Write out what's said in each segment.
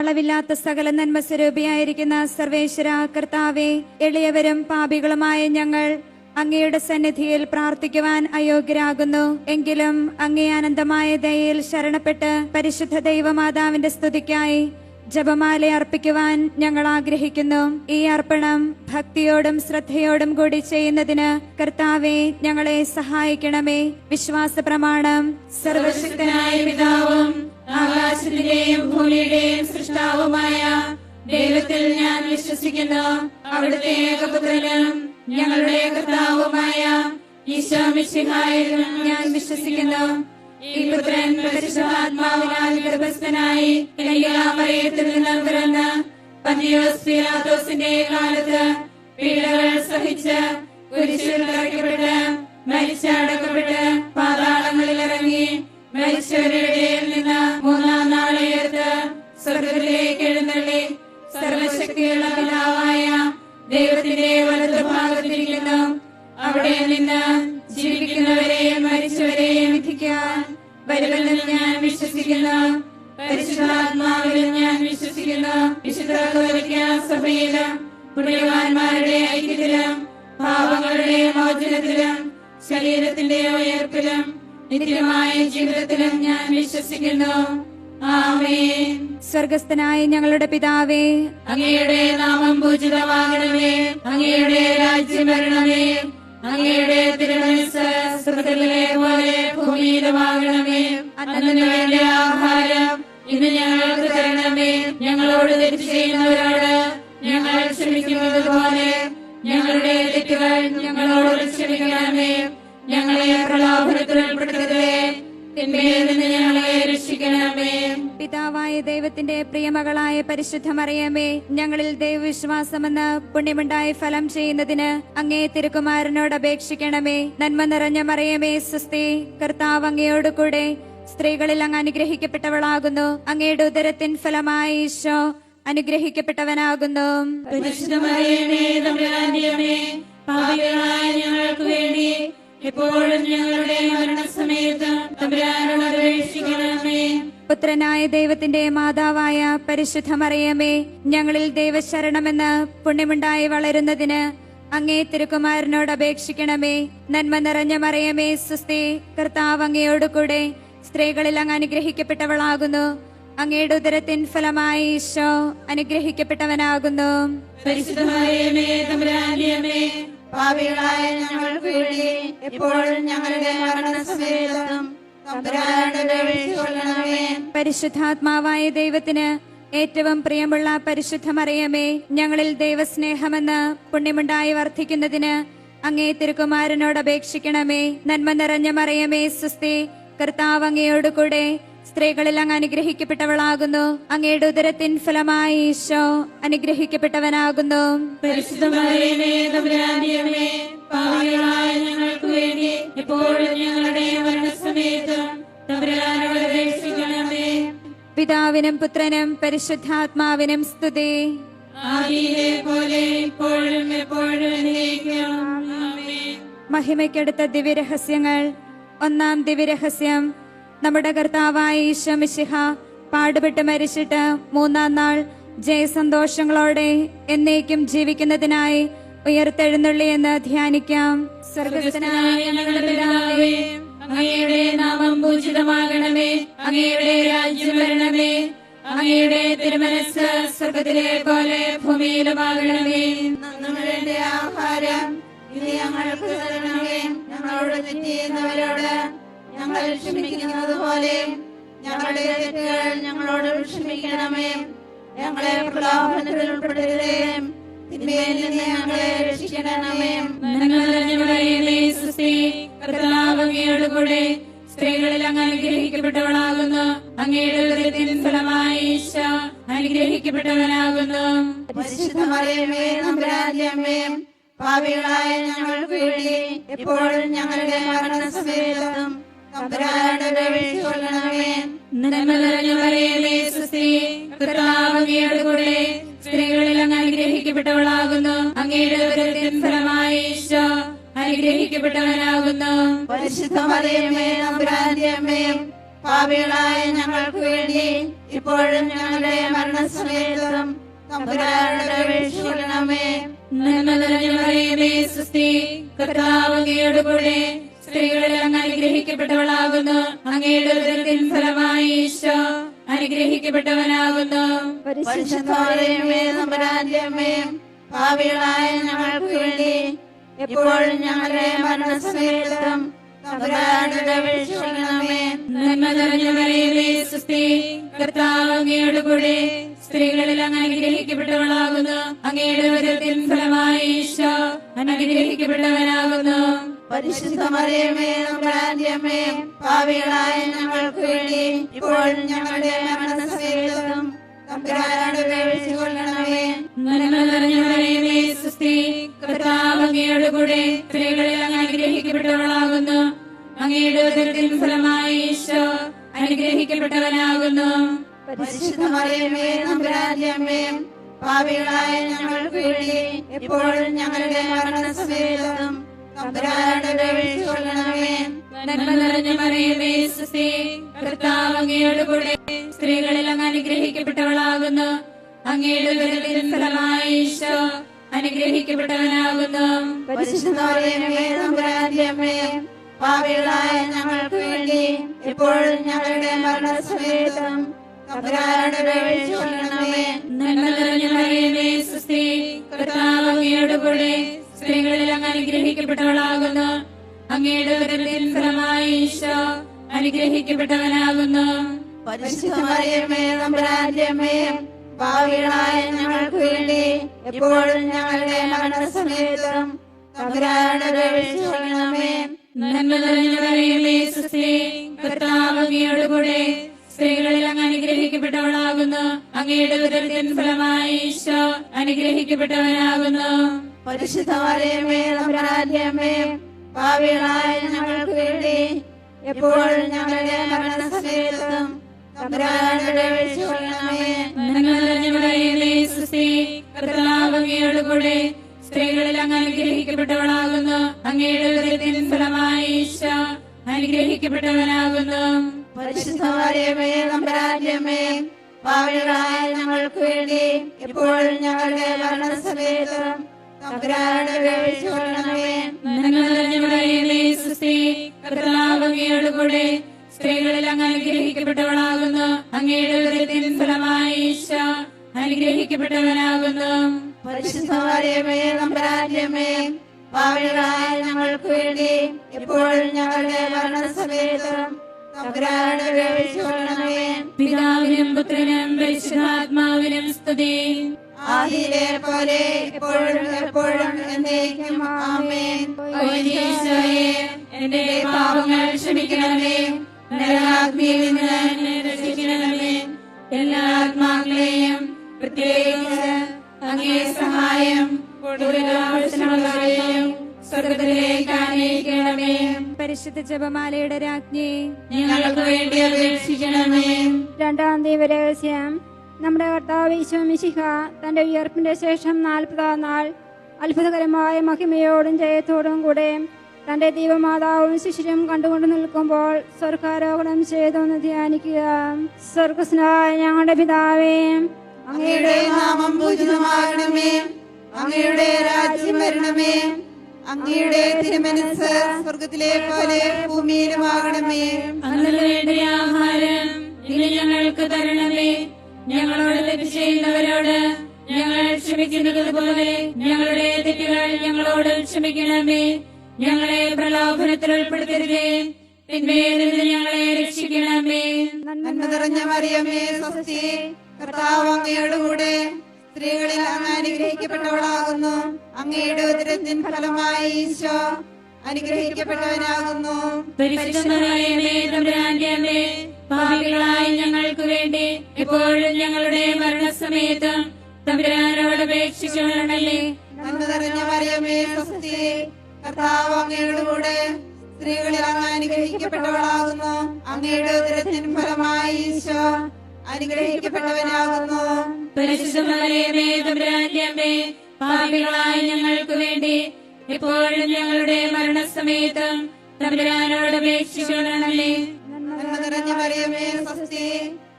അളവില്ലാത്ത സകല നന്മ സ്വരൂപിയായിരിക്കുന്ന സർവേശ്വര കർത്താവെ എളിയവരും പാപികളുമായ ഞങ്ങൾ അങ്ങയുടെ സന്നിധിയിൽ പ്രാർത്ഥിക്കുവാൻ അയോഗ്യരാകുന്നു. എങ്കിലും അങ്ങേ അനന്തമായ ദയയിൽ ശരണപ്പെട്ട് പരിശുദ്ധ ദൈവമാതാവിന്റെ സ്തുതിക്കായി ജപമാല അർപ്പിക്കുവാൻ ഞങ്ങൾ ആഗ്രഹിക്കുന്നു. ഈ അർപ്പണം ഭക്തിയോടും ശ്രദ്ധയോടും കൂടി ചെയ്യുന്നതിന് കർത്താവെ ഞങ്ങളെ സഹായിക്കണമേ. വിശ്വാസ പ്രമാണം സർവശക്തനായ പിതാവും ആകാശത്തിന്റെയും ഭൂമിയുടെയും സൃഷ്ടാവുമായ ദൈവത്തിൽ ഞാൻ വിശ്വസിക്കുന്നു. അവിടുത്തെ ഏകപുത്രനും ഞങ്ങളുടെ കർത്താവുമായ ഈശോ മിശിഹായിലും ഞാൻ വിശ്വസിക്കുന്നു. ഈ പുത്രൻ പരിശുദ്ധാത്മാവിനാൽ ഗർഭസ്ഥനായി മറിയത്തിൽ നിന്നും പിറന്ന് പന്തിയോസ് കാലത്ത് പീഡകൾ സഹിച്ച് കുരിശിൽ ഇറക്കപ്പെട്ട് മരിച്ചടക്കപ്പെട്ട് പാതാളങ്ങളിൽ ഇറങ്ങി മരിച്ചവരുടെ ഞങ്ങളോട് തെറ്റ് ചെയ്യുന്നവരോട് ഞങ്ങൾ ക്ഷമിക്കുന്നത് പോലെ ഞങ്ങളുടെ തെറ്റുകൾ ഞങ്ങളോട് ക്ഷമിക്കണമേ. ഞങ്ങളെ പ്രലോഭനത്തിൽ രക്ഷിക്കണമേ. പിതാവായ ദൈവത്തിന്റെ പ്രിയമകളായ പരിശുദ്ധ മറിയമേ ഞങ്ങളിൽ ദൈവവിശ്വാസമെന്ന് പുണ്യമുണ്ടായി ഫലം ചെയ്യുന്നതിന് അങ്ങേ തിരുക്കുമാരനോട് അപേക്ഷിക്കണമേ. നന്മ നിറഞ്ഞ മറിയമേ സുസ്തി കർത്താവ് അങ്ങയോട് കൂടെ സ്ത്രീകളിൽ അങ്ങ് അനുഗ്രഹിക്കപ്പെട്ടവളാകുന്നു. അങ്ങയുടെ ഉദരത്തിൻ ഫലമായി ഈശോ അനുഗ്രഹിക്കപ്പെട്ടവനാകുന്നു. ഞങ്ങൾക്ക് വേണ്ടി എപ്പോഴും ഞങ്ങളുടെ മരണസമയത്ത് തമ്പുരാനോട് അപേക്ഷിക്കണമേ. പുത്രനായ ദൈവത്തിന്റെ മാതാവായ പരിശുദ്ധമറിയമേ ഞങ്ങളിൽ ദൈവശരണമെന്ന് പുണ്യമുണ്ടായി വളരുന്നതിന് അങ്ങേ തിരുക്കുമാരനോട് അപേക്ഷിക്കണമേ. നന്മ നിറഞ്ഞ മറിയമേ സുസ്തി കർത്താവ് അങ്ങയോട് കൂടെ സ്ത്രീകളിൽ അങ്ങ് അനുഗ്രഹിക്കപ്പെട്ടവളാകുന്നു. അങ്ങയുടെ ഉദരത്തിൻ ഫലമായി ഈശോ അനുഗ്രഹിക്കപ്പെട്ടവനാകുന്നു. പാപികളായ ഞങ്ങൾക്ക് വേണ്ടി എപ്പോഴും ഞങ്ങളുടെ മരണസമയത്തും പരിശുദ്ധാത്മാവായ ദൈവത്തിന് ഏറ്റവും പ്രിയമുള്ള പരിശുദ്ധമറിയമേ ഞങ്ങളിൽ ദൈവസ്നേഹമെന്ന് പുണ്യമുണ്ടായി വർദ്ധിക്കുന്നതിന് അങ്ങേ തിരുക്കുമാരനോട് അപേക്ഷിക്കണമേ. നന്മ നിറഞ്ഞ മറിയമേ സുസ്തി കർത്താവ് അങ്ങയോട് കൂടെ സ്ത്രീകളിൽ അങ്ങ് അനുഗ്രഹിക്കപ്പെട്ടവളാകുന്നു. അങ്ങയുടെ ഉദരത്തിൻ ഫലമായി ഈശോ അനുഗ്രഹിക്കപ്പെട്ടവനാകുന്നു. ഞങ്ങൾക്ക് വേണ്ടി എപ്പോഴും ഞങ്ങളുടെ മരണസമയത്ത് പിതാവിനും പുത്രനും പരിശുദ്ധാത്മാവിനും സ്തുതി. മഹിമയ്ക്കെടുത്ത പോലെ ഇപ്പോഴും എപ്പോഴും മഹിമയ്ക്കടുത്ത ദിവ്യരഹസ്യങ്ങൾ ഒന്നാം ദിവ്യരഹസ്യം. നമ്മുടെ കർത്താവായ ഈശോ മിശിഹ പാടുപെട്ട് മരിച്ചിട്ട് മൂന്നാം നാൾ ജയസന്തോഷങ്ങളോടെ എന്നേക്കും ജീവിക്കുന്നതിനായി ഉയർത്തെഴുന്നള്ളി എന്ന് ധ്യാനിക്കാം. സ്വർഗസ്ഥനായ സ്വർഗസ്ഥനായ ഞങ്ങളുടെ പിതാവേ അങ്ങയുടെ നാമം പൂജിതമാകണമേ അങ്ങയുടെ രാജ്യം വരണമേ അങ്ങയുടെ തിരുമനസ് സ്വർഗത്തിലെ പോലെ ഭൂമിയിലുമാകണമേ. നമ്മളുടെ ആഹാരം ഇത് ഞങ്ങൾക്ക് തരണമേ. ഞങ്ങളോട് തെറ്റിയുന്നവരോട് ഞങ്ങൾ ക്ഷമിക്കുന്നത് പോലെ ഞങ്ങളുടെ തെറ്റുകൾ ഞങ്ങളോട് ക്ഷമിക്കണമേ ഞങ്ങളെ പ്രലോഭനത്തിൽ ഉൾപ്പെടുത്തരുതേ തിന്മയിൽ നിന്ന് ഞങ്ങളെ രക്ഷിക്കണമേ. നന്മ നിറഞ്ഞ മറിയമേ, സുസ്തി കർത്താവ് അങ്ങയോട് കൂടെ സ്ത്രീകളിൽ അങ്ങ് അനുഗ്രഹിക്കപ്പെട്ടവളാകുന്നു. അങ്ങയുടെ ഹൃദയത്തിൻ ഫലമായി ഈശോ അനുഗ്രഹിക്കപ്പെട്ടവനാകുന്നു. പാപികളായ ഞങ്ങൾക്ക് വേണ്ടി ഇപ്പോഴും ഞങ്ങളുടെ മരണസമയത്തും കൂടെ സ്ത്രീകളിൽ അങ്ങ് അനുഗ്രഹിക്കപ്പെട്ടവളാകുന്നു. അങ്ങയുടെ ഫലമായി അനുഗ്രഹിക്കപ്പെട്ടവനാകുന്നു. പാപികളായ ഞങ്ങൾക്ക് വേണ്ടി ഇപ്പോഴും ഞങ്ങളുടെ മരണസമയത്തും തമ്പുരാനോട് നന്മ നിറഞ്ഞ മറിയമേ സുസ്തി കർത്താവ് അങ്ങയുടെ കൂടെ സ്ത്രീകളിൽ അങ്ങ് അനുഗ്രഹിക്കപ്പെട്ടവളാകുന്നു അങ്ങയുടെ ഹൃദയത്തിൻ ഫലമായി ഈശോ അനുഗ്രഹിക്കപ്പെട്ടവനാകുന്നു ഭാവികളായ ഞങ്ങൾക്ക് വേണ്ടി ഇപ്പോഴും ഞങ്ങളുടെ മരണസമയത്തും തമ്പുരാനോട് അപേക്ഷിക്കണമേ നന്മ നിറഞ്ഞ മറിയമേ സുസ്തി കർത്താവ് അങ്ങയുടെ കൂടെ സ്ത്രീകളിൽ അങ്ങ് അനുഗ്രഹിക്കപ്പെട്ടവളാകുന്നു. അങ്ങയുടെ വിധത്തിൽ ഫലമായി ഈശോ അനുഗ്രഹിക്കപ്പെട്ടവനാകുന്നു. പരിശുദ്ധമറിയമേ തമ്പുരാന്റെ അമ്മേ ഭാവികളായ ഞങ്ങൾക്ക് വേണ്ടി ഇപ്പോൾ ഞങ്ങളുടെ മരണസമയത്തും മറിയമേ കർത്താവ് അങ്ങയുടെ കൂടെ സ്ത്രീകളിൽ അങ്ങ് അനുഗ്രഹിക്കപ്പെട്ടവളാകുന്നു. അങ്ങയുടെ ഉദരത്തിൻ ഫലമായി ഈശോ അനുഗ്രഹിക്കപ്പെട്ടവനാകുന്നു. പരിശുദ്ധമറിയമേ പാപികളായ ഞങ്ങൾക്ക് വേണ്ടി ഇപ്പോഴും ഞങ്ങളുടെ മരണസമയത്തും തമ്പുരാനോട് അപേക്ഷിക്കണമേ നന്മ നിറഞ്ഞ മറിയമേ സുസ്തി കർത്താവ് അങ്ങയുടെ കൂടെ സ്ത്രീകളിൽ അങ്ങ് അനുഗ്രഹിക്കപ്പെട്ടവളാകുന്നു. അങ്ങയുടെ ഉദരത്തിൻ ഫലമായി ഈശോ അനുഗ്രഹിക്കപ്പെട്ടവനാകുന്നു. പരിശുദ്ധമറിയമേ പാപികളായ ഞങ്ങൾക്ക് വേണ്ടി ഇപ്പോഴും ഞങ്ങളുടെ മരണസമയത്തും കൂടെ സ്ത്രീകളിൽ അങ്ങ് അനുഗ്രഹിക്കപ്പെട്ടവളാകുന്നു. അങ്ങയുടെ ഉദരത്തിൻ ഫലമായി ഈശോ അനുഗ്രഹിക്കപ്പെട്ടവനാകുന്നു. പാപികളായ ഞങ്ങൾക്ക് വേണ്ടി എപ്പോഴും ഞങ്ങളുടെ മരണസമയത്തും അപേക്ഷിക്കണമേ നന്മ കർത്താവ് സ്ത്രീകളിൽ അങ്ങ് അനുഗ്രഹിക്കപ്പെട്ടവളാകുന്നു. അങ്ങയുടെ ഉദരത്തിൻ ഫലമായി ഈശോ അനുഗ്രഹിക്കപ്പെട്ടവനാകുന്നു. പാപികളായ ഞങ്ങൾക്ക് വേണ്ടി എപ്പോഴും ഞങ്ങളുടെ മരണസമയത്തും കർത്താവ് അങ്ങയുടെ കൂടെ സ്ത്രീകളിൽ അങ്ങ് അനുഗ്രഹിക്കപ്പെട്ടവളാകുന്നു. അങ്ങയുടെ ഉദരത്തിൻ ഫലമായി ഈശ അനുഗ്രഹിക്കപ്പെട്ടവനാകുന്നു. അമ്മേ പാപികളായ ഞങ്ങൾക്ക് വേണ്ടി എപ്പോഴും ഞങ്ങളുടെ മരണസമയത്തും തമ്പുരാനോട് അപേക്ഷിക്കണമേ നന്മ നിറഞ്ഞ മറിയമേ സുസ്തി കർത്താവ് അങ്ങയുടെ കൂടെ സ്ത്രീകളിൽ അങ്ങ് അനുഗ്രഹിക്കപ്പെട്ടവളാകുന്നു. അങ്ങയുടെ ഉദരത്തിൻ ഫലമായി ഈശോ അനുഗ്രഹിക്കപ്പെട്ടവനാകുന്നു. പരിശുദ്ധമറിയമേ നമ്പരാജ്യമേ പാവികളായ ഞങ്ങൾക്ക് വേണ്ടി എപ്പോഴും ഞങ്ങളുടെ മരണസമയത്തും പിതാവിനും പുത്രനും പരിശുദ്ധാത്മാവിനും സ്തുതി. ആദിയിലെ പോലെ എപ്പോഴും എപ്പോഴും എന്നേക്കും ആമേൻ. എന്റെ പാപങ്ങൾ ക്ഷമിക്കണമേ. നരകാഗ്നിയിൽ നിന്ന് രക്ഷിക്കണമേ. എല്ലാ ആത്മാക്കളെയും പ്രത്യേകിച്ച് അങ്ങേ സഹായം കൂടുതലാവശ്യമുള്ളവരെയും സ്വർഗത്തിലേക്ക് ആനയിക്കണമേ പരിശുദ്ധ ജപമാലയുടെ രാജ്ഞി ഞങ്ങൾക്ക് വേണ്ടി അപേക്ഷിക്കണമേ. രണ്ടാം ദൈവരഹസ്യം. നമ്മുടെ കർത്താവ് ഈശോമിശിഹ തന്റെ ഉയർപ്പിന്റെ ശേഷം നാൽപ്പതാം നാൾ അത്ഭുതകരമായ മഹിമയോടും ജയത്തോടും കൂടെ തന്റെ ദൈവമാതാവും ശിശുരും കണ്ടുകൊണ്ട് നിൽക്കുമ്പോൾ സ്വർഗാരോഹണം ചെയ്തൊന്ന് ധ്യാനിക്കുക. സ്വർഗസ്നായ ഞങ്ങളുടെ പിതാവേ അങ്ങയുടെ നാമം പൂജിതമാകണമേ. അങ്ങയുടെ രാജ്യം വരണമേ. അങ്ങയുടെ തിരുമനസ് സ്വർഗത്തിലെ പോലെ ഭൂമിയിലുമാകണമേ. അങ്ങനെ ആഹാരം ഇന്ന് ഞങ്ങൾക്ക് തരണമേ. ഞങ്ങളോട് തെറ്റ് ചെയ്യുന്നവരോട് ഞങ്ങൾ ക്ഷമിക്കുന്നത് പോലെ ഞങ്ങളുടെ തെറ്റുകൾ ഞങ്ങളോട് ക്ഷമിക്കണമേ. ഞങ്ങളെ പ്രലോഭനത്തിൽ ഉൾപ്പെടുത്തരുതേ. ഞങ്ങളെ രക്ഷിക്കണമേ. നന്മ നിറഞ്ഞ മറിയമേ സ്വസ്തി. കർത്താവ് അങ്ങയുടെ കൂടെ സ്ത്രീകളിൽ അങ്ങ് അനുഗ്രഹിക്കപ്പെട്ടവളാകുന്നു. അങ്ങയുടെ ഉദരത്തിൻ ഫലമായി ഈശോ അനുഗ്രഹിക്കപ്പെട്ടവനാകുന്നു. പാപികളായ ഞങ്ങൾക്ക് വേണ്ടി എപ്പോഴും ഞങ്ങളുടെ മരണസമയത്തും തമ്പുരാനോട് അപേക്ഷിച്ചുകൊള്ളണമേ നന്മ നിറഞ്ഞ മറിയമേ സ്വസ്തി. കർത്താവ് അങ്ങയുടെ കൂടെ സ്ത്രീകളിൽ അങ്ങ് അനുഗ്രഹിക്കപ്പെട്ടവളാകുന്നു. അങ്ങയുടെ ഉദരത്തിൻ ഫലമായി ഈശോ അനുഗ്രഹിക്കപ്പെട്ടവനാകുന്നു പരിശുദ്ധമറിയമേ തമ്പുരാന്റെ പാപികളായ ഞങ്ങൾക്ക് വേണ്ടി എപ്പോഴും ഞങ്ങളുടെ മരണസമയത്തും തമ്പുരാനോട് അപേക്ഷിച്ചുകൊള്ളണമേ. നന്മ നിറഞ്ഞ മറിയമേ സ്വസ്തി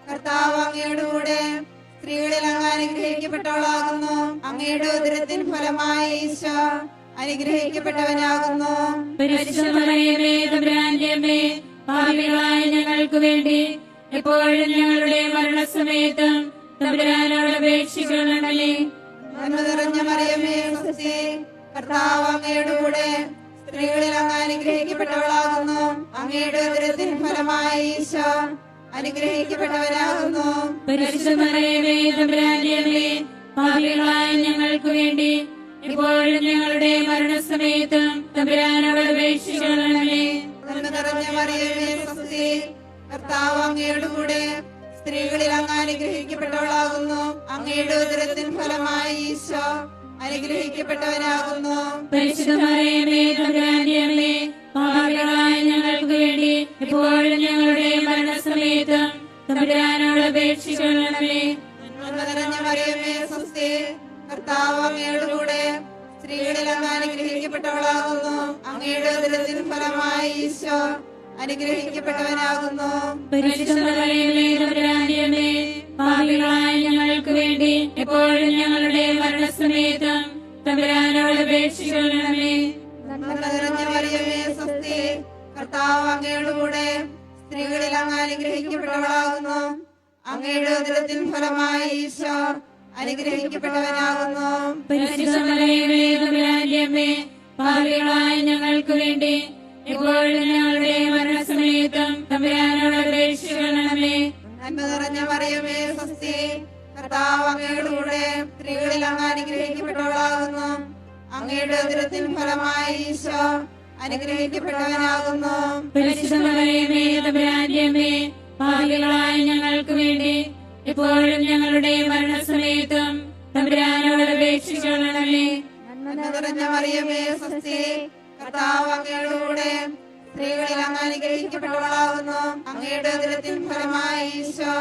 കർത്താവ് അങ്ങയുടെ കൂടെ സ്ത്രീകളിൽ അങ്ങ് അനുഗ്രഹിക്കപ്പെട്ടവളാകുന്നു. അങ്ങയുടെ ഉദരത്തിൻ ഫലമായി ഈശോ അനുഗ്രഹിക്കപ്പെട്ടവനാകുന്നു. പരിശുദ്ധമറിയമേ തമ്പുരാന്റെ പാപികളായ ഞങ്ങൾക്ക് വേണ്ടി എപ്പോഴും ഞങ്ങളുടെ മരണസമയത്തും തമ്പുരാനോട് നിറഞ്ഞ മറിയമേ സ്വസ്തി കർത്താവ് അങ്ങയുടെ കൂടെ സ്ത്രീകളിൽ അങ്ങ് അനുഗ്രഹിക്കപ്പെട്ടവളാകുന്നു. അങ്ങയുടെ ഉദരത്തിൻ ഫലമായി ഈശോ പരിശുദ്ധമറിയമേ പാപികളായ ഞങ്ങൾക്ക് വേണ്ടി ഇപ്പോഴും ഞങ്ങളുടെ മരണസമയത്തും തമ്പുരാനോട് അപേക്ഷിക്കണമേ നന്മ നിറഞ്ഞ മറിയമേ സ്വസ്തി കർത്താവ് അങ്ങയുടെ കൂടെ സ്ത്രീകളിൽ അങ്ങ് അനുഗ്രഹിക്കപ്പെട്ടവളാകുന്നു. അങ്ങയുടെ ഉദരത്തിൻ ഫലമായി ഈശോ അനുഗ്രഹിക്കപ്പെട്ടവനാകുന്നു. പാപികളായ ഞങ്ങൾക്ക് വേണ്ടി ഇപ്പോഴും ഞങ്ങളുടെ മരണസമയത്തും തമ്പുരാനോട് അപേക്ഷിക്കണമേ. നിറഞ്ഞ മറിയമേ സ്വസ്തി കർത്താവ് അങ്ങയുടെ കൂടെ സ്ത്രീകളിൽ അങ്ങ് അനുഗ്രഹിക്കപ്പെട്ടവളാകുന്നു. അങ്ങയുടെ ഉദരത്തിൻ ഫലമായി ഈശോ അനുഗ്രഹിക്കപ്പെട്ടവനാകുന്നു. പാപികളായ ഞങ്ങൾക്ക് വേണ്ടി എപ്പോഴും ഞങ്ങളുടെ മരണസമയത്തും തമ്പുരാനോട് അപേക്ഷിക്കണമേ. സ്വസ്തി. കർത്താവ് അങ്ങയുടെ കൂടെ സ്ത്രീകളിൽ അങ്ങ് അനുഗ്രഹിക്കപ്പെട്ടവളാകുന്നു. അങ്ങയുടെ ഉദരത്തിൻ ഫലമായി ഈശോ അനുഗ്രഹിക്കപ്പെട്ടവനാകുന്നു. പാപികളായ ഞങ്ങൾക്ക് വേണ്ടി എപ്പോഴും ഞങ്ങളുടെ മരണസമയത്തും തമ്പുരാനോട് അപേക്ഷിക്കണമേ. നന്മ നിറഞ്ഞ മറിയമേ സ്വസ്തി. കർത്താവ് അങ്ങയുടെ സ്ത്രീകളിൽ അങ്ങ് അനുഗ്രഹിക്കപ്പെട്ടവളാകുന്നു. അങ്ങയുടെ ഉദരത്തിൻ ഫലമായി ഈശോ അനുഗ്രഹിക്കപ്പെട്ടവനാകുന്നു. പാപികളായ ഞങ്ങൾക്ക് വേണ്ടി ഇപ്പോഴും ഞങ്ങളുടെ മരണസമയത്തും തമ്പുരാനോട് അപേക്ഷിക്കണമേ. നന്മ നിറഞ്ഞ മറിയമേ സ്വസ്തി. കർത്താവ് അങ്ങയുടെ സ്ത്രീകളിൽ അങ്ങ് അനുഗ്രഹിക്കപ്പെട്ടവളാകുന്നു. അങ്ങയുടെ ഉദരത്തിൻ ഫലമായി ഈശോ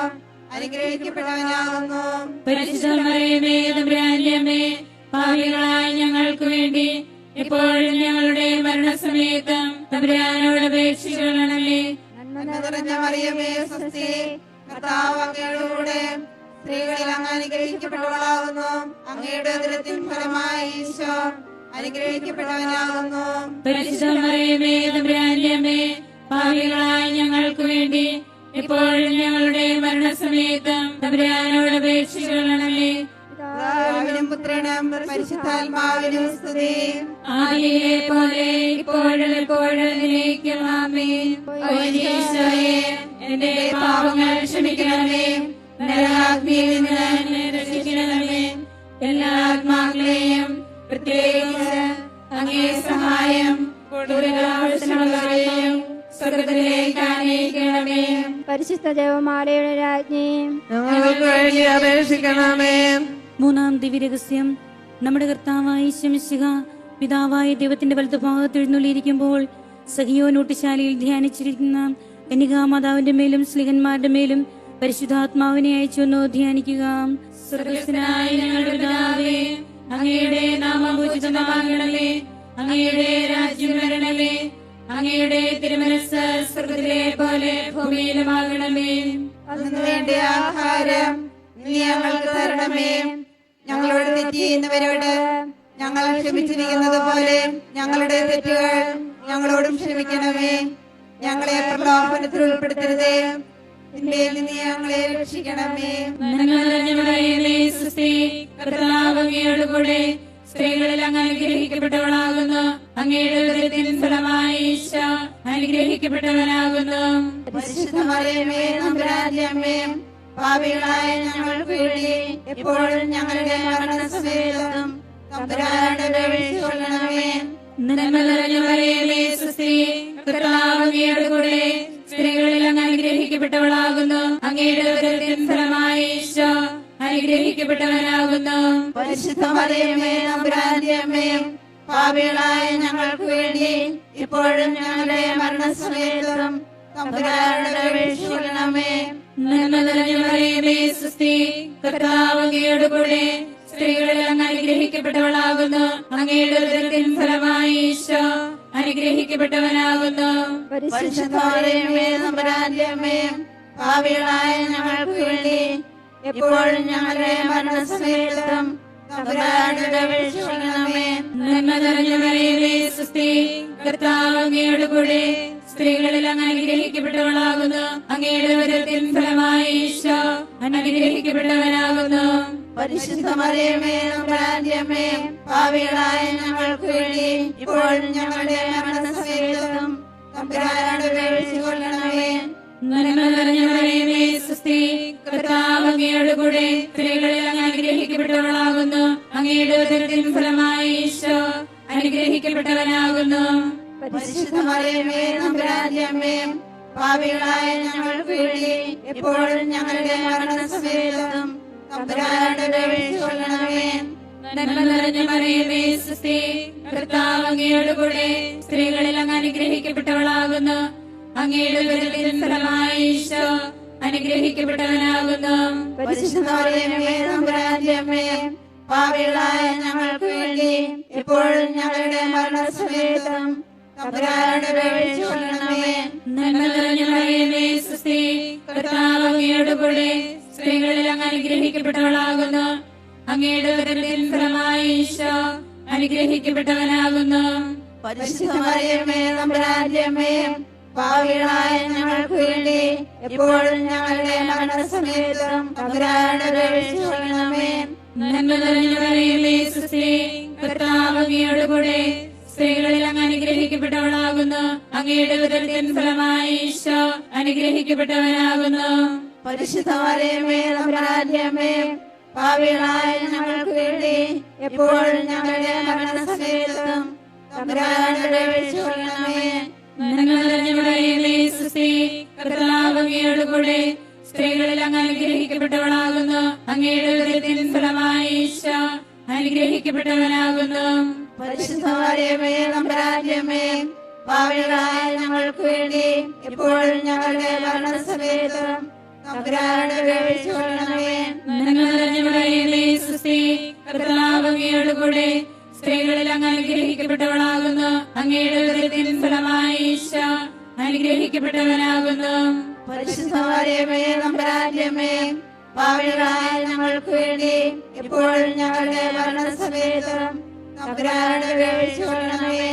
അനുഗ്രഹിക്കപ്പെട്ടവനാകുന്നു. പരിശുദ്ധമറിയമേ ഞങ്ങൾക്ക് വേണ്ടി എപ്പോഴും ഞങ്ങളുടെ മരണസമയത്ത് തമ്പുരാനോട് അപേക്ഷിക്കണമേ നിറഞ്ഞ മറിയമേ സ്വസ്തി. കർത്താവ് അങ്ങയുടെ കൂടെ സ്ത്രീകളിൽ അങ്ങ് അനുഗ്രഹിക്കപ്പെട്ടവളാകുന്നു. അങ്ങയുടെ ഉദരത്തിൻ ഫലമായി ഈശോ അനുഗ്രഹിക്കപ്പെട്ടവനാകുന്നു. പരിശുദ്ധമറിയമേ ഞങ്ങൾക്ക് വേണ്ടി ഇപ്പോഴും ഞങ്ങളുടെ മരണസമയത്ത് തമ്പുരാനോട് അപേക്ഷിക്കണമേ പിതാവിനും പുത്രനും പരിശുദ്ധാത്മാവിനും സ്തുതി. ആദിയിലെ പോലെ ഇപ്പോഴും എപ്പോഴും ആമേൻ. എന്റെ പാപങ്ങൾ ക്ഷമിക്കണമേ. നരകാഗ്നിയിൽ നിന്ന് രക്ഷിക്കണമേ. എല്ലാ ആത്മാക്കളെയും പ്രത്യേകിച്ച് അങ്ങേ സഹായം കൂടുതൽ ആവശ്യമുള്ളവരെയും പരിശുദ്ധ ദേവമാലയുടെ രാജ്ഞി. ഞങ്ങൾക്ക് വേണ്ടി അപേക്ഷിക്കണമേ. മൂന്നാം ദിവ്യരഹസ്യം. നമ്മുടെ കർത്താവായി ശമിശിക പിതാവായ ദൈവത്തിന്റെ വലതുഭാഗത്ത് എഴുന്നള്ളിയിരിക്കുമ്പോൾ സഹിയോ നോട്ടിശാലയിൽ ധ്യാനിച്ചിരിക്കുന്ന കന്യകാമാതാവിന്റെ മേലും സ്ലിഹന്മാരുടെ മേലും പരിശുദ്ധാത്മാവിനെ അയച്ചൊന്നു ധ്യാനിക്കുക. സ്വർഗസ്നായ ഞങ്ങളുടെ പിതാവേ അങ്ങയുടെ നാമം പൂജിതമാകണമേ അങ്ങയുടെ രാജ്യം വരണമേ അങ്ങയുടെ തിരുമനസ് സ്വർഗത്തിലെ പോലെ ഭൂമിയിലുമാകണമേ. അതിനു ആഹാരം ഞങ്ങൾക്ക് തരണമേ. ഞങ്ങളോട് തെറ്റ് ചെയ്യുന്നവരോട് ഞങ്ങൾ ക്ഷമിച്ചിരിക്കുന്നത് പോലെ ഞങ്ങളുടെ തെറ്റുകൾ ഞങ്ങളോടും ക്ഷമിക്കണമേ. ഞങ്ങളെ പ്രലോഭനത്തിൽ ഉൾപ്പെടുത്തരുതേ. ഞങ്ങളെ രക്ഷിക്കണമേ. നന്മ കൂടെ സ്ത്രീകളിൽ അങ്ങ് അനുഗ്രഹിക്കപ്പെട്ടവളാകുന്നു. അങ്ങയുടെ ഉദരത്തിൻ ഫലമായി ഈശ അനുഗ്രഹിക്കപ്പെട്ടവനാകുന്നു. പാപികളായ ഞങ്ങൾക്ക് വേണ്ടി എപ്പോഴും ഞങ്ങളുടെ മരണസമയത്തും നന്മ നിറഞ്ഞ മറിയമേ, സുസ്ഥി കർത്താവ് അങ്ങയോട് കൂടെ സ്ത്രീകളിൽ അങ്ങ് അനുഗ്രഹിക്കപ്പെട്ടവളാകുന്നു. അങ്ങയുടെ ഉദരത്തിൻ ഫലമായി ഈശോ അനുഗ്രഹിക്കപ്പെട്ടവനാകുന്നു. പാപികളായ ഞങ്ങൾക്ക് വേണ്ടി ഇപ്പോഴും ഞങ്ങളുടെ മരണസമയത്തും നന്മ നിറഞ്ഞു പറയുമേ സുസ്ഥി കർത്താവ് കൂടെ സ്ത്രീകളിൽ അങ്ങ് അനുഗ്രഹിക്കപ്പെട്ടവളാകുന്നു. അങ്ങയുടെ ഉദരത്തിൻ ഫലമായി ഈശോ അനുഗ്രഹിക്കപ്പെട്ടവനാകുന്നു. ഭാവികളായ ഞങ്ങൾക്ക് വേണ്ടി എപ്പോഴും ഞങ്ങളുടെ മരണസമയത്തും നന്മ നിറഞ്ഞ മറിയമേ സുസ്ഥി കർത്താവ് അങ്ങയുടെ കൂടെ സ്ത്രീകളിൽ അങ്ങ് അനുഗ്രഹിക്കപ്പെട്ടവളാകുന്നു അങ്ങയുടെ ഉദരത്തിൻ ഫലമായി ഈശോ അനുഗ്രഹിക്കപ്പെട്ടവനാകുന്നു പരിശുദ്ധമറിയമേ അമ്മേ ഭാവികളായ ഞങ്ങൾക്ക് വേണ്ടി ഇപ്പോഴും ഞങ്ങളുടെ മരണസമയത്തും തമ്പുരാനോട് അപേക്ഷിക്കൊള്ളണമേ നന്മ നിറഞ്ഞ മറിയമേ സുസ്ഥി കർത്താവ് അങ്ങയുടെ കൂടെ സ്ത്രീകളിൽ അങ്ങ് അനുഗ്രഹിക്കപ്പെട്ടവളാകുന്നു അങ്ങയുടെ ഫലമായ ഫലമായി ഈശോ അനുഗ്രഹിക്കപ്പെട്ടവനാകുന്നു. പരിശുദ്ധമറിയമേ ഞങ്ങൾക്ക് വേണ്ടി എപ്പോഴും ഞങ്ങളുടെ മരണസമയത്തും തമ്പുരാനോട് നന്മ നിറഞ്ഞ മറിയമേ സുസ്ഥി കർത്താവ് അങ്ങയുടെ കൂടെ സ്ത്രീകളിൽ അങ്ങ് അനുഗ്രഹിക്കപ്പെട്ടവളാകുന്നു. അങ്ങയുടെ ഫലമായി ഈശോ അനുഗ്രഹിക്കപ്പെട്ടവനാകുന്നു. പരിശുദ്ധമറിയമേ ഭാവികളായ ഞങ്ങൾക്ക് വേണ്ടി എപ്പോഴും ഞങ്ങളുടെ മരണസമയത്തും തമ്പുരാനോട് അപേക്ഷിക്കൊള്ളണമേ നന്മ നിറഞ്ഞ മറിയമേ സുസ്ഥി കർത്താവ് അങ്ങയുടെ കൂടെ സ്ത്രീകളിൽ അങ്ങ് അനുഗ്രഹിക്കപ്പെട്ടവളാകുന്നു. അങ്ങയുടെ ഉദരത്തിൻ ഫലമായി ഈശോ അനുഗ്രഹിക്കപ്പെട്ടവനാകുന്നു. പരിശുദ്ധമറിയമേ ഞങ്ങൾക്ക് വേണ്ടി എപ്പോഴും ഞങ്ങളുടെ മരണസമയത്തും നന്മ നിറഞ്ഞവരെയും മറിയമേ സ്ത്രീകളിൽ അങ്ങ് അനുഗ്രഹിക്കപ്പെട്ടവളാകുന്നു. അങ്ങയുടെ ഉദരത്തിൻ ഫലമായി ഈശോ അനുഗ്രഹിക്കപ്പെട്ടവനാകുന്നു. അമ്മേ ഭാവികളായ ഞങ്ങൾക്ക് വേണ്ടി എപ്പോഴും ഞങ്ങളുടെ മരണസമയത്തും തമ്പുരാനോട് അപേക്ഷിക്കൊള്ളണമേ നന്മ നിറഞ്ഞ മറിയമേ സുസ്ഥി കർത്താവ് അങ്ങയുടെ കൂടെ സ്ത്രീകളിൽ അങ്ങ് അനുഗ്രഹിക്കപ്പെട്ടവളാകുന്നു. അങ്ങയുടെ ഉദരത്തിൻ ഫലമായി ഈശോ അനുഗ്രഹിക്കപ്പെട്ടവനാകുന്നു. പരിശുദ്ധമറിയമേ നമ്പരാജ്യമേ ഭാവികളായ ഞങ്ങൾക്ക് വേണ്ടി എപ്പോഴും ഞങ്ങളുടെ മരണസമയത്തും കൂടെ സ്ത്രീകളിൽ അങ്ങ് അനുഗ്രഹിക്കപ്പെട്ടവളാകുന്നു. അങ്ങയുടെ ഉദരത്തിൻ ഫലമായി ഈശോ അനുഗ്രഹിക്കപ്പെട്ടവനാകുന്നു. പരിശുദ്ധമറിയമേ നമ്പരാജ്യമേ ഭാവികളായ ഞങ്ങൾക്ക് വേണ്ടി എപ്പോഴും ഞങ്ങളുടെ മരണസമയത്തും തമ്പുരാനോട് അപേക്ഷിക്കൊള്ളണമേ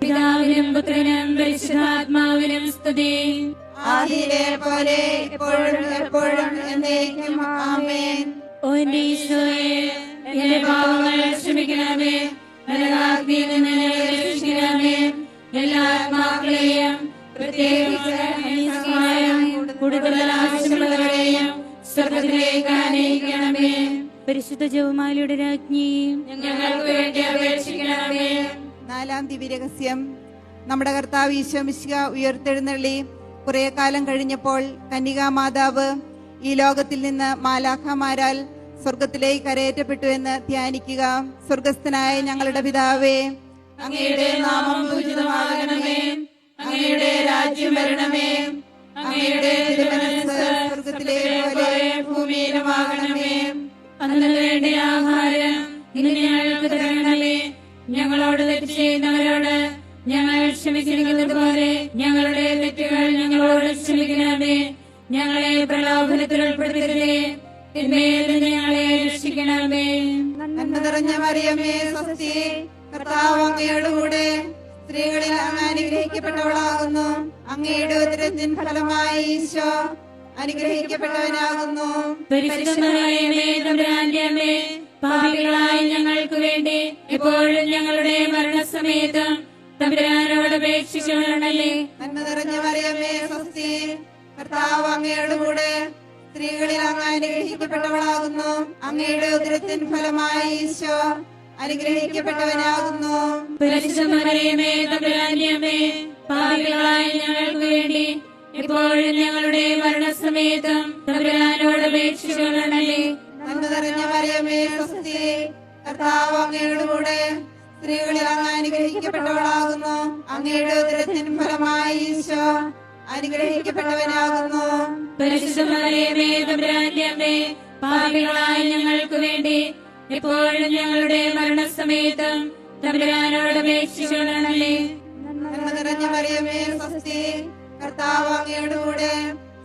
പിതാവിനും പുത്രനും പരിശുദ്ധാത്മാവിനും സ്തുതി. ആദിയിലെ പോലെ എപ്പോഴും എപ്പോഴും എന്നേക്കും ആമേൻ. ഓ എന്റെ ഈശോയെ എന്റെ പാവങ്ങൾ ക്ഷമിക്കണമേ. നരകാഗ്നിയിൽ നിന്ന് എന്നെ രക്ഷിക്കണമേ എല്ലാ ആത്മാക്കളെയും പ്രത്യേകിച്ച് സഹായം കൂടുതൽ ആവശ്യമുള്ളവരെയും സ്വർഗത്തിലേക്ക് ആനയിക്കണമേ. പരിശുദ്ധ ജവമാലയുടെ രാജ്ഞി ഞങ്ങൾക്ക് വേണ്ടി അപേക്ഷിക്കണമേ. നാലാം ദിവ്യരഹസ്യം നമ്മുടെ കർത്താവ് ഈശോമിശിക ഉയർത്തെഴുന്നള്ളി. കുറെ കാലം കഴിഞ്ഞപ്പോൾ കന്യകാ മാതാവ് ഈ ലോകത്തിൽ നിന്ന് മാലാഖമാരാൽ സ്വർഗത്തിലേക്ക് കരയേറ്റപ്പെട്ടു എന്ന് ധ്യാനിക്കുക. സ്വർഗസ്ഥനായ ഞങ്ങളുടെ പിതാവേ അങ്ങയുടെ നാമം പൂജിതമാകണമേ. അങ്ങയുടെ രാജ്യം വരണമേ. അങ്ങയുടെ ഇന്ന് ഞങ്ങൾക്ക് തരണമേ. ഞങ്ങളോട് തെറ്റ് ചെയ്യുന്നവരോട് ഞങ്ങൾ ക്ഷമിച്ചിരിക്കുന്നത് പോലെ ഞങ്ങളുടെ തെറ്റുകൾ ഞങ്ങളോട് ക്ഷമിക്കണമേ. ഞങ്ങളെ പ്രലോഭനത്തിൽ ഉൾപ്പെടുത്തരുതേ. ഞങ്ങളെ രക്ഷിക്കണമേ. നന്മ നിറഞ്ഞ മറിയമേ സ്വസ്തി. കർത്താവ് സ്ത്രീകളിൽ അങ്ങ് അനുഗ്രഹിക്കപ്പെട്ടവളാകുന്നു. അങ്ങയുടെ ഉദരത്തിൻ ഫലമായി ഈശോ അനുഗ്രഹിക്കപ്പെട്ടവനാകുന്നു. പാപികളായ ഞങ്ങൾക്ക് വേണ്ടി എപ്പോഴും ഞങ്ങളുടെ മരണസമയത്തും തമ്പുരാനോട് അപേക്ഷിച്ചു നന്മ നിറഞ്ഞ മറിയമേ സ്വസ്തി കർത്താവ് അങ്ങയുടെ കൂടെ സ്ത്രീകളിൽ അങ്ങ് അനുഗ്രഹിക്കപ്പെട്ടവളാകുന്നു. അങ്ങയുടെ ഉദരത്തിൻ ഫലമായി ഈശോ അനുഗ്രഹിക്കപ്പെട്ടവനാകുന്നു. പരിശുദ്ധമറിയമേ പാപികളായ ഞങ്ങൾക്ക് വേണ്ടി ഇപ്പോഴും ഞങ്ങളുടെ മരണസമയത്തും തമ്പുരാനോട് അപേക്ഷിച്ചുകൊള്ളണമേ. നന്മ നിറഞ്ഞ മറിയമേ സ്വസ്തി കർത്താവ് അങ്ങയുടെ കൂടെ സ്ത്രീകളിൽ അങ്ങ് അനുഗ്രഹിക്കപ്പെട്ടവളാകുന്നു. അങ്ങയുടെ ഉദരത്തിന് ഫലമായി ഈശോ അനുഗ്രഹിക്കപ്പെട്ടവനാകുന്നു. പരിശുദ്ധമറിയമേ തമ്പുരാന്റെ അമ്മേ പാപികളായ ഞങ്ങൾക്ക് വേണ്ടി എപ്പോഴും ഞങ്ങളുടെ മരണസമയത്തും തമ്പുരാനോട് അപേക്ഷിച്ചുകൊള്ളണമേ. നിറഞ്ഞ മറിയമേ സ്വസ്തി കർത്താവ് അങ്ങയുടെ കൂടെ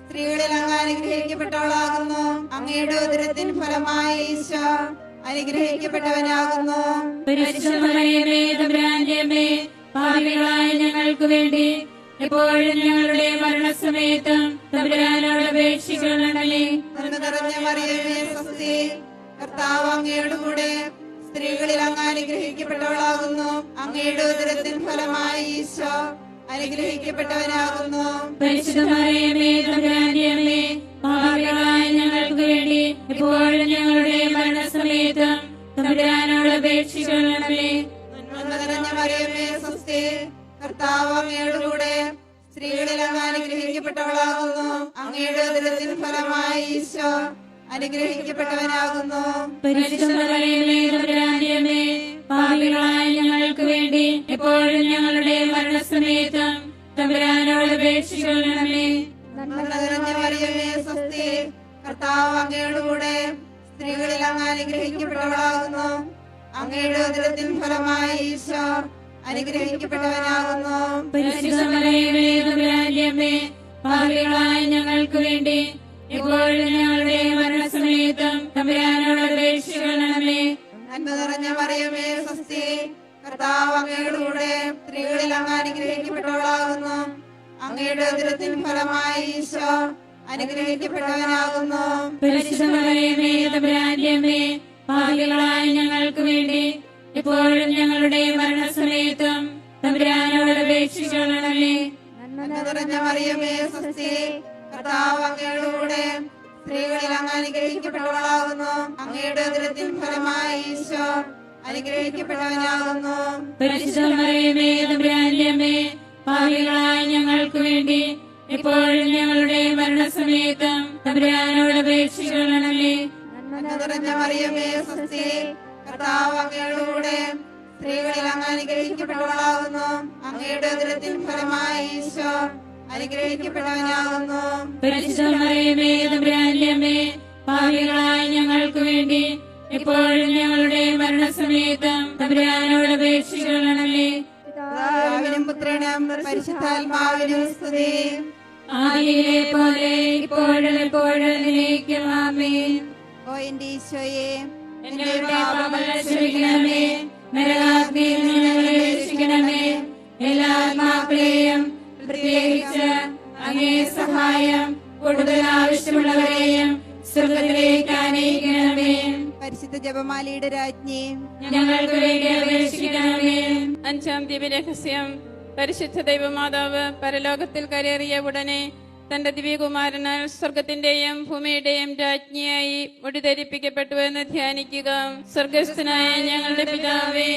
സ്ത്രീകളിൽ അങ്ങ് അനുഗ്രഹിക്കപ്പെട്ടവളാകുന്നു അങ്ങയുടെ ഉദരത്തിൻ ഫലമായി ഈശോ അനുഗ്രഹിക്കപ്പെട്ടവനാകുന്നു. ഭാവികളായ ഞങ്ങൾക്ക് വേണ്ടി എപ്പോഴും ഞങ്ങളുടെ മരണസമയത്തും തമ്പുരാനോട് അപേക്ഷിക്കണമേ നന്മ നിറഞ്ഞ മറിയമേ സ്വസ്തി കർത്താവ് അങ്ങയുടെ കൂടെ സ്ത്രീകളിൽ അങ്ങ് അനുഗ്രഹിക്കപ്പെട്ടവളാകുന്നു അങ്ങയുടെ ഉദരത്തിൻ ഫലമായി ഈശോ അമ്മേ പാപികളായ ഞങ്ങൾക്ക് വേണ്ടി ഇപ്പോഴും ഞങ്ങളുടെ മരണസമയത്തും തമ്പുരാനോട് അപേക്ഷിക്കണമേ. നന്മ നിറഞ്ഞ മറിയമേ സ്വസ്തി കർത്താവ് അങ്ങയുടെ കൂടെ സ്ത്രീകളിൽ അങ്ങ് അനുഗ്രഹിക്കപ്പെട്ടവളാകുന്നു. അങ്ങയുടെ ഉദരത്തിൻ ഫലമായി ഈശോ അനുഗ്രഹിക്കപ്പെട്ടവനാകുന്നു. അമ്മേ പാപികളായ ഞങ്ങൾക്ക് വേണ്ടി എപ്പോഴും ഞങ്ങളുടെ മരണസമയത്തും തമ്പുരാനോട് അപേക്ഷിക്കണമേ സ്വസ്തി കർത്താവ് അങ്ങയുടെ കൂടെ സ്ത്രീകളിൽ അങ്ങ് അനുഗ്രഹിക്കപ്പെട്ടവളാകുന്നു. അങ്ങയുടെ ഉദരത്തിൻ ഫലമായി ഈശോ അനുഗ്രഹിക്കപ്പെട്ടവനാകുന്നു. പാപികളായ ഞങ്ങൾക്ക് വേണ്ടി ഇപ്പോഴും ഞങ്ങളുടെ മരണസമയത്തും തമ്പുരാനോട് അപേക്ഷിക്കണമേ നന്മ നിറഞ്ഞ മറിയമേ സ്വസ്തി. കർത്താവ് അങ്ങയുടെ സ്ത്രീകളിൽ അങ്ങ് അനുഗ്രഹിക്കപ്പെട്ടവളാകുന്നു. അങ്ങയുടെ ഉദരത്തിൻ ഫലമായി ഈശോ അനുഗ്രഹിക്കപ്പെട്ടവനാകുന്നു. പാപികളായ ഞങ്ങൾക്ക് വേണ്ടി എപ്പോഴും ഞങ്ങളുടെ മരണസമയത്തും തമ്പുരാനോട് അപേക്ഷിക്കണമേ നന്മ നിറഞ്ഞ മറിയമേ സ്വസ്തി. കർത്താവ് അങ്ങയുടെ സ്ത്രീകളിൽ അങ്ങ് അനുഗ്രഹിക്കപ്പെട്ടവളാകുന്നു. അങ്ങയുടെ ഉദരത്തിൻ ഫലമായി ഈശോ അനുഗ്രഹിക്കപ്പെട്ടവനാകുന്നു. പരിശുദ്ധമറിയമേ പാപികളായ ഞങ്ങൾക്ക് വേണ്ടി ഇപ്പോഴും ഞങ്ങളുടെ മരണസമയത്തും തമ്പുരാനോട് അപേക്ഷിക്കണമേ. നന്മ നിറഞ്ഞ മറിയമേ സ്വസ്തി. കർത്താവ് അങ്ങയുടെ കൂടെ സ്ത്രീകളിൽ അങ്ങ് അനുഗ്രഹിക്കപ്പെട്ടവളാകുന്നു. അങ്ങയുടെ ഉദരത്തിൻ ഫലമായി ഈശോ പരിശുദ്ധമറിയമേ അമ്മേ ഞങ്ങൾക്ക് വേണ്ടി ഇപ്പോഴും ഞങ്ങളുടെ മരണസമയത്തും തമ്പുരാനോട് അപേക്ഷിക്കണമേ. പിതാവിനും പുത്രനും പരിശുദ്ധാത്മാവിനും സ്തുതി. ആദിയിലെ പോലെ ഇപ്പോഴും എപ്പോഴും എന്നേക്കും ആമേൻ. ഓ എന്റെ ഈശോയെ എന്റെ പാപങ്ങൾ ക്ഷമിക്കണമേ. നരകാഗ്നിയിൽ നിന്ന് ഞങ്ങളെ രക്ഷിക്കണമേ. എല്ലാ ആത്മാക്കളെയും പ്രത്യേകിച്ച് അങ്ങേ സഹായം കൂടുതൽ ആവശ്യമുള്ളവരെയും സ്വർഗത്തിലേക്ക് ആനയിക്കണമേ. പരിശുദ്ധ ജപമാലയുടെ രാജ്ഞി ഞങ്ങൾക്ക് വേണ്ടി അപേക്ഷിക്കണമേ. അഞ്ചാം ദിവ്യരഹസ്യം പരിശുദ്ധ ദൈവമാതാവ് പരലോകത്തിൽ കരേറിയ ഉടനെ തന്റെ ദിവ്യകുമാരനാൽ സ്വർഗത്തിന്റെയും ഭൂമിയുടെയും രാജ്ഞിയായി എന്ന് ധ്യാനിക്കുക. സ്വർഗസ്ഥനായ ഞങ്ങളുടെ പിതാവേ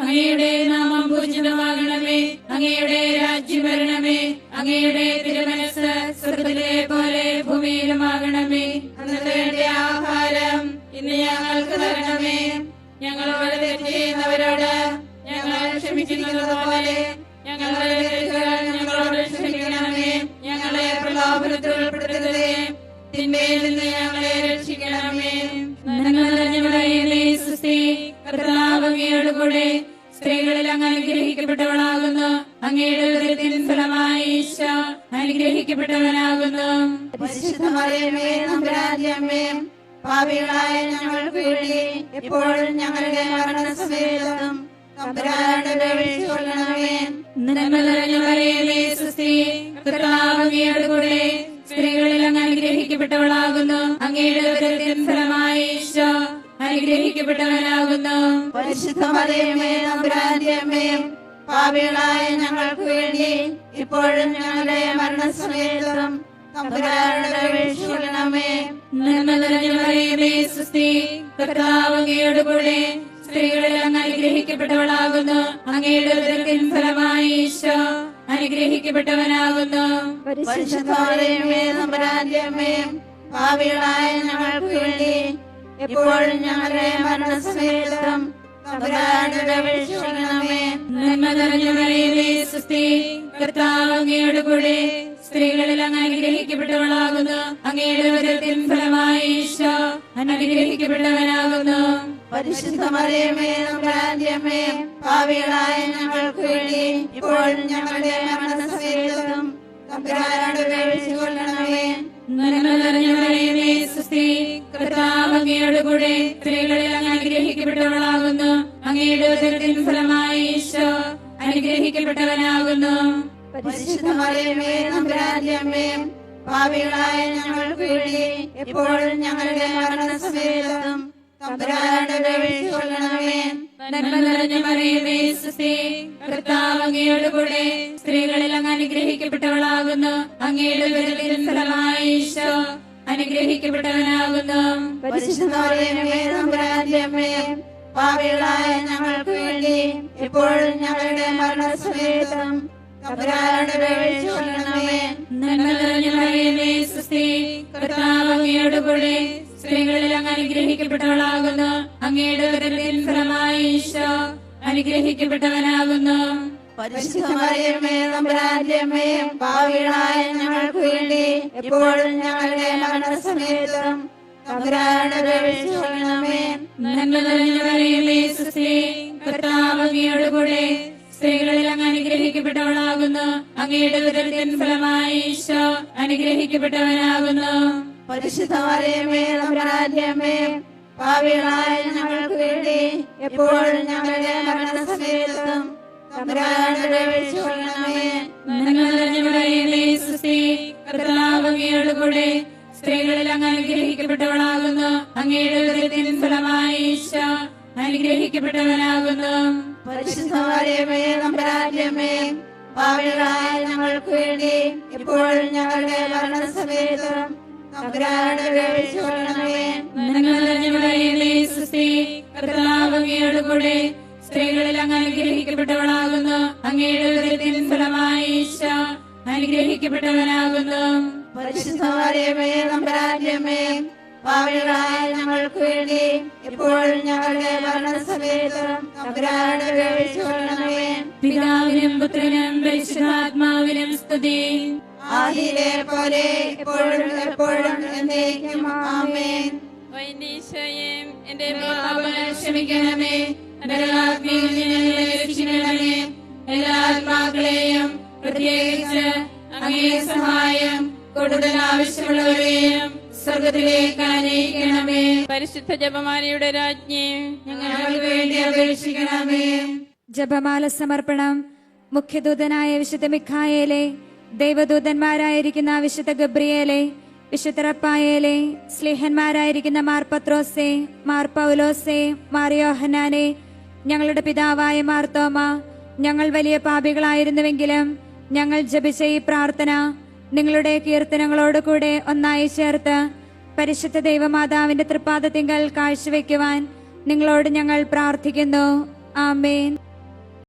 അങ്ങയുടെ നാമം പൂജിതമാകണമേ അങ്ങയുടെ രാജ്യം വരണമേ അങ്ങയുടെ തിരുമനസ് സ്വർഗത്തിലെ പോലെ ഭൂമിയിലുമാകണമേ. അന്നത്തെ ആഹാരം ഇന്ന് ഞങ്ങൾക്ക് തരണമേ. ഞങ്ങളോട് ചെയ്യുന്നവരോട് ഞങ്ങൾ ക്ഷമിക്കുന്നത് പോലെ ഞങ്ങളെ ഞങ്ങളോട് ക്ഷമിക്കണമേ. ഞങ്ങളെ പ്രലോഭനത്തിൽ ഉൾപ്പെടുത്തരുതേ. തിന്മയിൽ നിന്ന് ഞങ്ങളെ രക്ഷിക്കണമേ. നന്മ കൂടെ സ്ത്രീകളിൽ അങ്ങ് അനുഗ്രഹിക്കപ്പെട്ടവളാകുന്നു. അങ്ങയുടെ ഉദരത്തിൻ ഫലമായി ഈശോ അനുഗ്രഹിക്കപ്പെട്ടവനാകുന്നു. പാപികളായ ഞങ്ങൾക്ക് വേണ്ടി എപ്പോഴും ഞങ്ങളുടെ മരണസമയത്തും നന്മ നിറഞ്ഞ മറിയമേ, സുസ്ഥി കർത്താവ് കൂടെ അനുഗ്രഹിക്കപ്പെട്ടവളാകുന്നു അങ്ങയുടെ ഉദരത്തിൻ ഫലമായ ഈശോ അനുഗ്രഹിക്കപ്പെട്ടവനാകുന്നു. നമ്പുരാന്റെ പാപികളായ ഞങ്ങൾക്ക് വേണ്ടി ഇപ്പോഴും ഞങ്ങളുടെ മരണസമയത്തും അങ്ങയോട് കൂടെ അങ്ങ് അനുഗ്രഹിക്കപ്പെട്ടവളാകുന്നു. അങ്ങയുടെ ഫലമായി ഈശോ അനുഗ്രഹിക്കപ്പെട്ടവനാകുന്നു. പാപികളായ ഞങ്ങൾക്ക് വേണ്ടി എപ്പോഴും ഞങ്ങളുടെ മരണസമയത്തും അങ്ങയുടെ കൂടെ സ്ത്രീകളിൽ അങ്ങ് അനുഗ്രഹിക്കപ്പെട്ടവളാകുന്നു. അങ്ങയുടെ ഉദരത്തിൻ ഫലമായി ഈശോ അനുഗ്രഹിക്കപ്പെട്ടവനാകുന്നു. പരിശുദ്ധ മറിയമേ നമ്പുരാന്റെ അമ്മേ ഭാവികളായ ഞങ്ങൾക്ക് വേണ്ടി ഇപ്പോഴും ഞങ്ങളുടെ മരണസമയത്തും തമ്പുരാനോട് അപേക്ഷിച്ചു കൊള്ളണമേ നന്മ സുസ്ഥി കർത്താവ് അങ്ങയോട് കൂടെ സ്ത്രീകളിൽ അങ്ങ് അനുഗ്രഹിക്കപ്പെട്ടവളാകുന്നു. അങ്ങയുടെ ഉദരത്തിൻ ഫലമായി ഈശോ അനുഗ്രഹിക്കപ്പെട്ടവനാകുന്നു. പരിശുദ്ധ മറിയമേ നമ്പുരാന്റെ അമ്മേ ഭാവികളായ ഞങ്ങൾക്ക് വേണ്ടി എപ്പോഴും ഞങ്ങളുടെ മരണസമയത്തും കർത്താവ് കൂടെ സ്ത്രീകളിൽ അങ്ങ് അനുഗ്രഹിക്കപ്പെട്ടവളാകുന്നു. അങ്ങയുടെ ഈശോ അനുഗ്രഹിക്കപ്പെട്ടവനാകുന്നു. ഭാവികളായ ഞങ്ങൾക്ക് വേണ്ടി ഇപ്പോഴും ഞങ്ങളുടെ മരണസമയത്തും നന്മ സ്ത്രീകളിൽ അങ്ങ് അനുഗ്രഹിക്കപ്പെട്ടവളാകുന്നു അങ്ങയുടെ ഉദരത്തിൻ ഫലമായ ഈശോ അനുഗ്രഹിക്കപ്പെട്ടവനാകുന്നു. പരിശുദ്ധ മറിയമേ നമ്പുരാന്റെ അമ്മേ ഭാവികളായ ഞങ്ങൾക്ക് വേണ്ടി എപ്പോഴും ഞങ്ങളുടെ മരണസമയത്തും കൂടെ സ്ത്രീകളിൽ അങ്ങ് അനുഗ്രഹിക്കപ്പെട്ടവളാകുന്നു. അങ്ങയുടെ ഉദരത്തിൻ ഫലമായി ഈശോ അനുഗ്രഹിക്കപ്പെട്ടവനാകുന്നു. പരിശുദ്ധ മറിയമേ നമ്പുരാന്റെ അമ്മേ ഭാവികളായ ഞങ്ങൾക്ക് വേണ്ടി എപ്പോഴും ഞങ്ങളുടെ മരണസമയത്തും കൂടെ സ്ത്രീകളിൽ അങ്ങ് അനുഗ്രഹിക്കപ്പെട്ടവളാകുന്നു. അങ്ങയുടെ ഉദരത്തിൻ ഫലമായി ഈശ അനുഗ്രഹിക്കപ്പെട്ടവനാകുന്നു. പരിശുദ്ധ മറിയമേ നമ്പുരാന്റെ അമ്മേ ഭാവികളായ ഞങ്ങൾക്ക് വേണ്ടി എപ്പോഴും ഞങ്ങളുടെ മരണസമയത്തും കൂടെ സ്ത്രീകളിൽ അങ്ങ് അനുഗ്രഹിക്കപ്പെട്ടവളാകുന്നു. അങ്ങയുടെ ഉദരത്തിൻ ഫലമായി ഈശോ അനുഗ്രഹിക്കപ്പെട്ടവനാകുന്നു. പാവികളായ ഞങ്ങൾക്ക് വേണ്ടി എപ്പോഴും ഞങ്ങളുടെ മരണസമയത്തും പിതാവിനും പുത്രനും പരിശുദ്ധാത്മാവിനും സ്തുതി. ആദിയിലെ പോലെ എപ്പോഴും എപ്പോഴും എന്നേക്കും. ആമേൻ. വൈനീശയം എന്റെ പാപങ്ങൾ ക്ഷമിക്കണമേ. രക്ഷിക്കണമേ. എല്ലാ ആത്മാക്കളെയും പ്രത്യേകിച്ച് അങ്ങേ സഹായം കൂടുതൽ ആവശ്യമുള്ളവരെയും സ്വർഗത്തിലേക്ക് അനയിക്കണമേ പരിശുദ്ധ ജപമാലയുടെ രാജ്ഞി ഞങ്ങൾക്ക് വേണ്ടി അപേക്ഷിക്കണമേ. ജപമാല സമർപ്പണം മുഖ്യദൂതനായ വിശുദ്ധ മിഖായേലെ ദൈവദൂതന്മാരായിരിക്കുന്ന വിശുദ്ധ ഗബ്രിയേലെ വിശുദ്ധ റപ്പായേലെ സ്ലേഹന്മാരായിരിക്കുന്ന മാർ പത്രോസെ മാർ പൗലോസെ മാർ ഞങ്ങളുടെ പിതാവായ മാർത്തോമ ഞങ്ങൾ വലിയ പാപികളായിരുന്നുവെങ്കിലും ഞങ്ങൾ ജപിച്ച ഈ പ്രാർത്ഥന നിങ്ങളുടെ കീർത്തനങ്ങളോട് കൂടെ ഒന്നായി ചേർത്ത് പരിശുദ്ധ ദൈവമാതാവിന്റെ തൃപ്പാദത്തിങ്കൽ കാഴ്ചവെക്കുവാൻ നിങ്ങളോട് ഞങ്ങൾ പ്രാർത്ഥിക്കുന്നു. ആമേൻ.